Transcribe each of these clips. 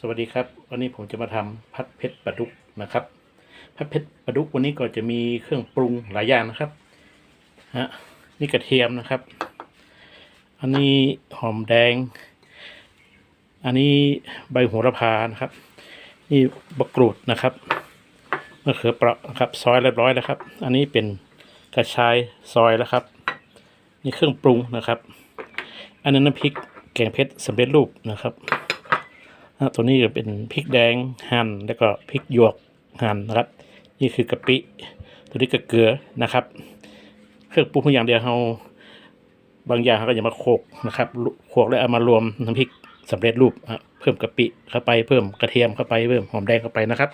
สวัสดีครับวันนี้ผมจะมาทำพัดเพชรปลาดุกนะครับพัดเพชรปลาดุกวันนี้ก็จะมีเครื่องปรุงหลายอย่างนะครับฮะนี่กระเทียมนะครับ อันนี้หอมแดง อันนี้ใบโหระพานะครับ นี่บะกรูดนะครับมะเขือเปราะนะครับซอยเรียบร้อยแล้วครับ อันนี้เป็นกระชายซอยแล้วครับ นี่เครื่องปรุงนะครับ อันนั้นน้ำพริกแกงเพชรสำเร็จรูปนะครับ ตัวนี้ก็เป็นพริกแดงหั่นแล้วก็พริกหยวกหั่นนะครับ นี่คือกะปิ ตัวนี้ก็เกลือนะครับ เครื่องปรุงอย่างเดียวเราบางอย่างเราก็อย่ามาโขกนะครับโขกแล้วเอามารวมน้ำพริกสำเร็จรูปเพิ่มกะปิเข้าไปเพิ่มกระเทียมเข้าไปเพิ่มหอมแดงเข้าไปนะครับ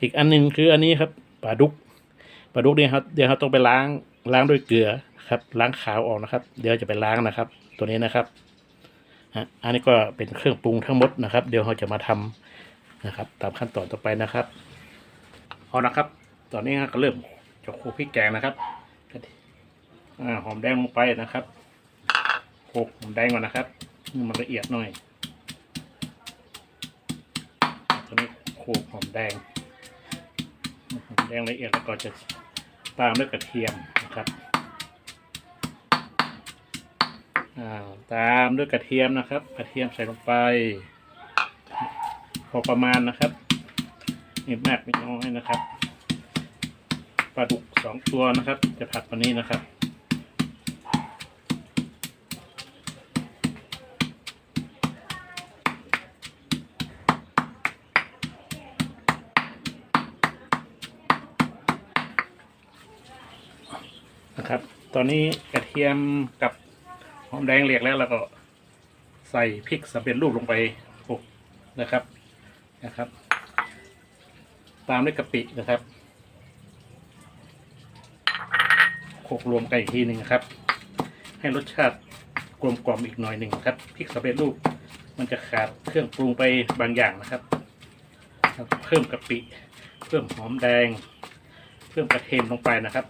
อีกอันหนึงคืออันนี้ครับปลาดุกปลาดุกเนี่ยครับเดี๋ยวเราต้องไปล้างล้างด้วยเกลือครับล้างขาวออกนะครับ เดี๋ยวจะไปล้างนะครับ ตัวนี้นะครับ อันนี้ก็เป็นเครื่องปรุงทั้งหมดนะครับ เดี๋ยวเราจะมาทำนะครับ ตามขั้นตอนต่อไปนะครับเอานะครับ ตอนนี้ก็เริ่มจะโขลกพริกแกงนะครับอหอมแดงลงไปนะครับโขลกหอมแดงก่อนนะครับให้มันละเอียดหน่อยตอนนี้โขลกหอมแดงหอมแดงละเอียดแล้วก็จะตามด้วยกระเทียมนะครับ ตามด้วยกระเทียมนะครับ กระเทียมใส่ลงไป พอประมาณนะครับไม่มากไม่น้อยนะครับปลาดุกสองตัวนะครับ จะผัดวันนี้นะครับนะครับ ตอนนี้กระเทียมกับ อมแดงเรียกแล้วเราก็ใส่พริกสำเร็จรูปลงไปโขลกนะครับนะครับ ตามด้วยกะปินะครับโขลกรวมกันอีกทีหนึ่งนะครับ ให้รสชาติกลมกล่อมอีกหน่อยหนึ่งครับพริกสำเร็จรูปมันจะขาดเครื่องปรุงไปบางอย่างนะครับ เพิ่มกะปิ เพิ่มหอมแดง เพิ่มกระเทียมลงไปนะครับ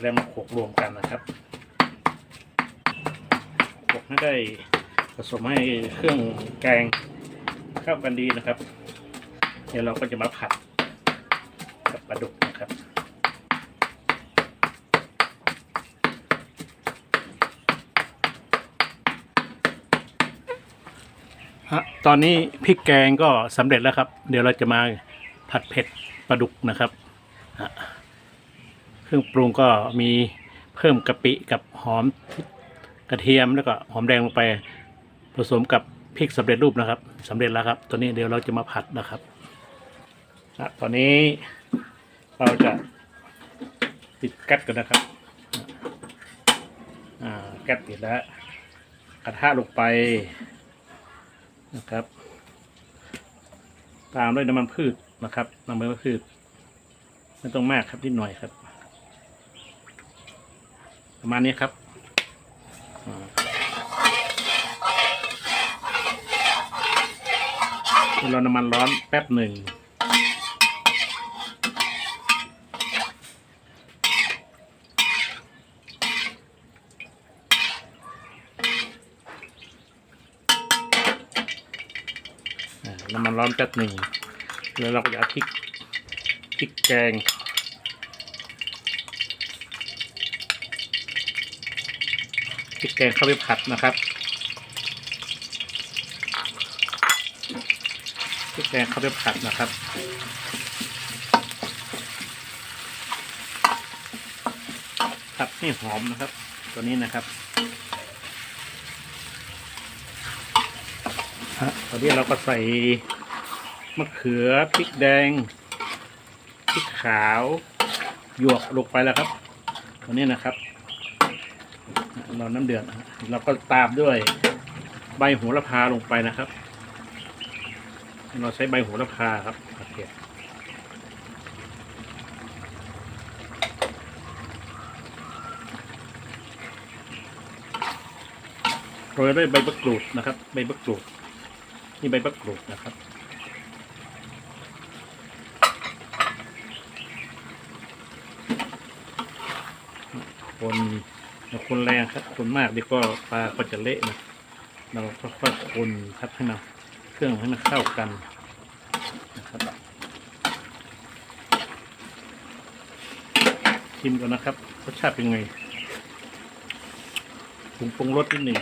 แล้วมาโขลกรวมกันนะครับ ให้ได้ผสมให้เครื่องแกงเข้ากันดีนะครับ เดี๋ยวเราก็จะมาผัดกับปลาดุกนะครับฮะตอนนี้พริกแกงก็สำเร็จแล้วครับ เดี๋ยวเราจะมาผัดเผ็ดปลาดุกนะครับฮะเครื่องปรุงก็มีเพิ่มกะปิกับหอม กระเทียมแล้วก็หอมแดงลงไปผสมกับพริกสำเร็จรูปนะครับสำเร็จแล้วครับ ตัวนี้เดี๋ยวเราจะมาผัดนะครับอะตอนนี้เราจะปิดแก๊สกันนะครับแก๊สติดแล้วกระทะลงไปนะครับ ตามด้วยน้ำมันพืชนะครับน้ำมันพืชไม่ต้องมากครับนิดหน่อยครับ ประมาณนี้ครับ เราน้ำมันร้อนแป๊บหนึ่ง น้ำมันร้อนแป๊บหนึ่ง แล้วเราก็จะเอาพริกพริกแกง พริก แกงเข้าไปผัดนะครับพริกแกงเข้าไปผัดนะครับผัดให้หอมนะครับ ตัวนี้นะครับฮะตอนนี้เราก็ใส่มะเขือพริกแดงพริกขาวหยวกลงไปแล้วครับตัวนี้นะครับ เราน้ำเดือดเราก็ตามด้วยใบโหระพาลงไปนะครับ เราใช้ใบโหระพาครับผัดเผ็ดโรยด้วยใบมะกรูดนะครับ ใบมะกรูดนี่ใบมะกรูดนะครับ คนาคนแรงครับคนมากดีก็ปลาก็จะเละนะเราค่อยคนครับให้มันเครื่องให้มันเข้ากันนะครับชิมก่อนนะครับรสชาติเป็นไงปรุงปรุงรสนิดหนึ่ง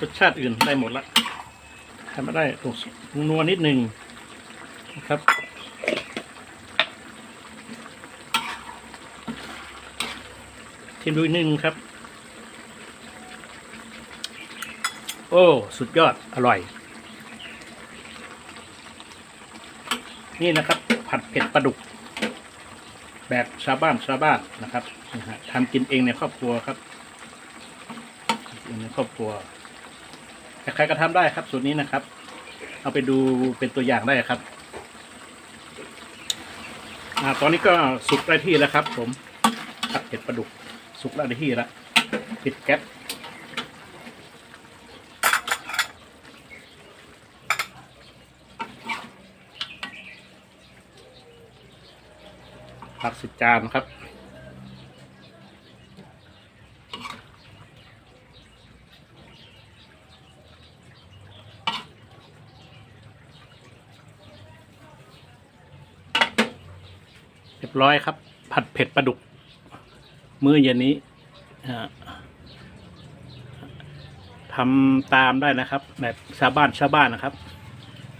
รสชาติอื่นได้หมดละทำไม่ได้ตรงนัวนิดหนึ่งนะครับ ชิมดูอีกนิดนึงครับ โอ้ สุดยอดอร่อย นี่นะครับ ผัดเผ็ดปลาดุก แบบชาวบ้านชาวบ้านนะครับนะฮะทำกินเองในครอบครัวครับในครอบครัวใครก็ทำได้ครับสูตรนี้นะครับ เอาไปดูเป็นตัวอย่างได้ครับอตอนนี้ก็สุกได้ที่แล้วครับ ผมผัดเผ็ดปลาดุก สุกแล้วได้ที่แล้วปิดแก๊สผักสิบจานครับเรียบร้อยครับ ผัดเผ็ดปลาดุก มื้อเย็นนี้ทำตามได้นะครับ แบบชาวบ้านชาวบ้านนะครับ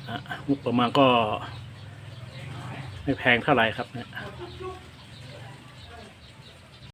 อะงบประมาณก็ ไม่แพงเท่าไหร่ครับเนี่ย